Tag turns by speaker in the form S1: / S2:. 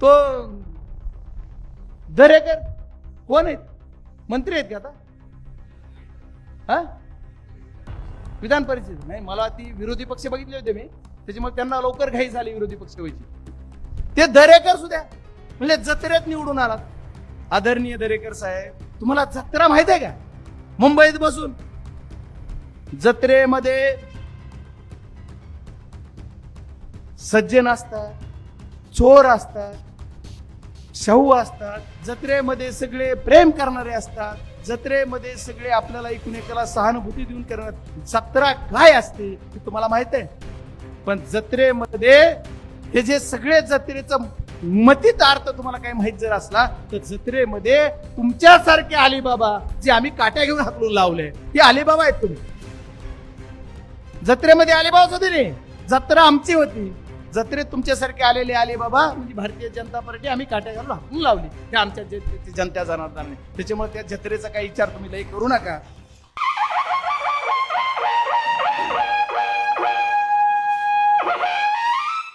S1: तो दरेकर? कोण आहेत? मंत्री आहेत का आता? हा? विधान परिषद? नाही मला ती विरोधी पक्ष बघितले होते मी. त्याच्यामुळे त्यांना लवकर घाई झाली विरोधी पक्ष व्हायची. ते दरेकर सुद्धा म्हणजे जत्रेत निवडून आलात. आदरणीय दरेकर साहेब तुम्हाला जत्रा माहीत आहे का? मुंबईत बसून. जत्रेमध्ये सज्जन असतात चोर असतात शाहू असतात जत्रेमध्ये सगळे प्रेम करणारे असतात जत्रेमध्ये सगळे आपल्याला एकूण एकाला सहानुभूती देऊन करणार जत्रा काय असते हे तुम्हाला माहीत आहे? पण जत्रेमध्ये हे जे सगळे जत्रेचं मतीत अर्थ तुम्हाला काही माहीत जर असला तर जत्रेमध्ये तुमच्यासारखे अलिबाबा जे आम्ही काट्या घेऊन हाकलून लावले ते अलिबाबा आहेत तुम्ही. जत्रेमध्ये अलिबाबाच होते नाही जत्रा आमची होती. जत्रेत तुमच्यासारखे आलेले आले बाबा. म्हणजे भारतीय जनता पार्टी आम्ही काट्या घालून हाकून लावली. ते आमच्या जनता जाणार नाही त्याच्यामुळे त्या जत्रेचा काही विचार तुम्ही लई करू नका.